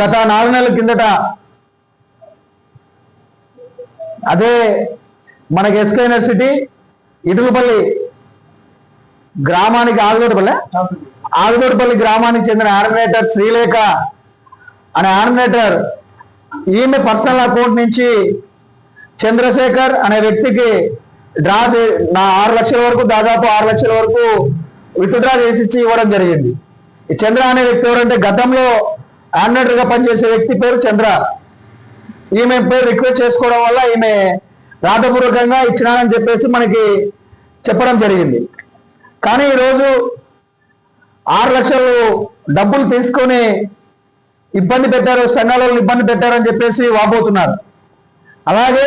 గత నాలుగు నెలల కిందట అదే మనకి ఎస్కే యూనివర్సిటీ ఇటుకపల్లి గ్రామానికి ఆగుదోటపల్లి ఆగుదోటపల్లి గ్రామానికి చెందిన ఆర్డినేటర్ శ్రీలేఖ. అనే ఆర్డినేటర్ ఈమె పర్సనల్ అకౌంట్ నుంచి చంద్రశేఖర్ అనే వ్యక్తికి డ్రా చే నా ఆరు లక్షల వరకు దాదాపు ఆరు లక్షల వరకు విత్డ్రా చేసి ఇచ్చి ఇవ్వడం జరిగింది. చంద్ర అనే వ్యక్తి ఎవరంటే గతంలో ఆర్డినేటర్గా పనిచేసే వ్యక్తి పేరు చంద్ర. ఈమె పేరు రిక్వెస్ట్ చేసుకోవడం వల్ల ఈమె రాతపూర్వకంగా ఇచ్చినానని చెప్పేసి మనకి చెప్పడం జరిగింది. కానీ ఈరోజు ఆరు లక్షలు డబ్బులు తీసుకొని ఇబ్బంది పెట్టారు సంఘాలలో ఇబ్బంది పెట్టారని చెప్పేసి వాపోతున్నారు. అలాగే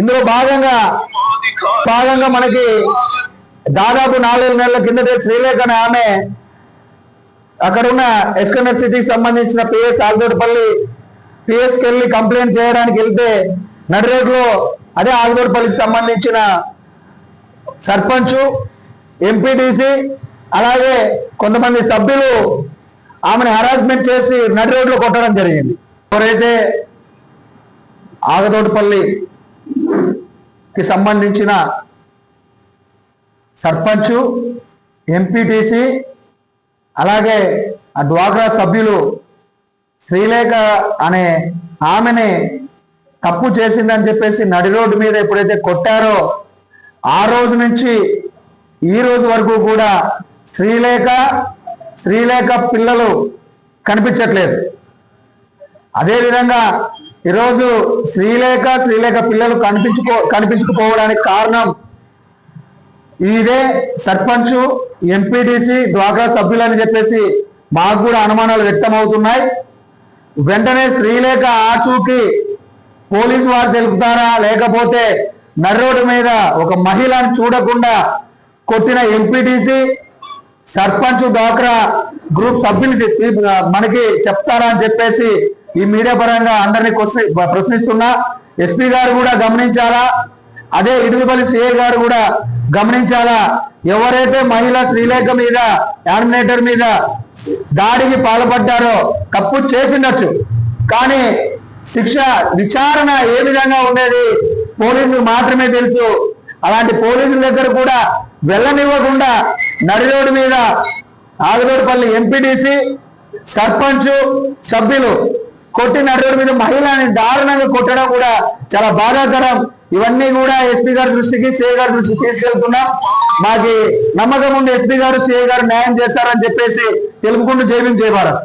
ఇందులో భాగంగా భాగంగా మనకి దాదాపు నాలుగు నెలల కిందటే శ్రీలేఖ ఆమె అక్కడ ఉన్న ఎస్కనర్ సిటీకి సంబంధించిన పిఎస్ ఆల్దోటిపల్లి పిఎస్కి వెళ్ళి కంప్లైంట్ చేయడానికి వెళ్తే నడి అదే ఆల్దోటిపల్లికి సంబంధించిన సర్పంచ్ ఎంపీటీసీ అలాగే కొంతమంది సభ్యులు ఆమెను హరాస్మెంట్ చేసి నడి రోడ్లో కొట్టడం జరిగింది. ఎవరైతే ఆగదోటిపల్లికి సంబంధించిన సర్పంచ్ ఎంపీటీసీ అలాగే ఆ డ్వాక్రా సభ్యులు శ్రీలేఖ అనే ఆమెని తప్పు చేసిందని చెప్పేసి నడి రోడ్డు మీద ఎప్పుడైతే కొట్టారో ఆ రోజు నుంచి ఈ రోజు వరకు కూడా శ్రీలేఖ శ్రీలేఖ పిల్లలు కనిపించట్లేదు. అదేవిధంగా ఈరోజు శ్రీలేఖ శ్రీలేఖ పిల్లలు కనిపించుకో కనిపించకపోవడానికి కారణం ఇదే సర్పంచ్ ఎంపీటీసీ డ్వాక్రా సభ్యులని చెప్పేసి మాకు కూడా అనుమానాలు వ్యక్తమవుతున్నాయి. వెంటనే శ్రీలేఖ ఆచూకి పోలీసు వారు తెలుపుతారా? లేకపోతే నర్రోడ్డు మీద ఒక మహిళను చూడకుండా కొట్టిన ఎంపీటీసీ సర్పంచ్ డ్వాక్రా గ్రూప్ సభ్యులు మనకి చెప్తారా అని చెప్పేసి ఈ మీడియా పరంగా అందరినీ ప్రశ్నిస్తున్నా. ఎస్పీ గారు కూడా గమనించాలా? అదే ఇటుకపల్లి సిఐ గారు కూడా గమనించాలా? ఎవరైతే మహిళ శ్రీలేఖ మీద యామినేటర్ మీద దాడికి పాల్పడ్డారో తప్పు చేసిండొచ్చు. కానీ శిక్ష విచారణ ఏ విధంగా ఉండేది పోలీసులు మాత్రమే తెలుసు. అలాంటి పోలీసుల దగ్గర కూడా వెళ్ళనివ్వకుండా నడిరోడ్డు మీద ఆగదోడుపల్లి ఎంపీడీసీ సర్పంచ్ సభ్యులు కొట్టి నడువుల మీద మహిళని దారుణంగా కొట్టడం కూడా చాలా బాధాకరం. ఇవన్నీ కూడా ఎస్పీ గారి దృష్టికి సిఐ గారి దృష్టికి తీసుకెళ్తున్నాం. మాకి నమ్మకం ఉంది ఎస్పీ గారు సిఐ గారు న్యాయం చేస్తారని చెప్పేసి తెలుపుకుంటూ జైలు చేయబారదు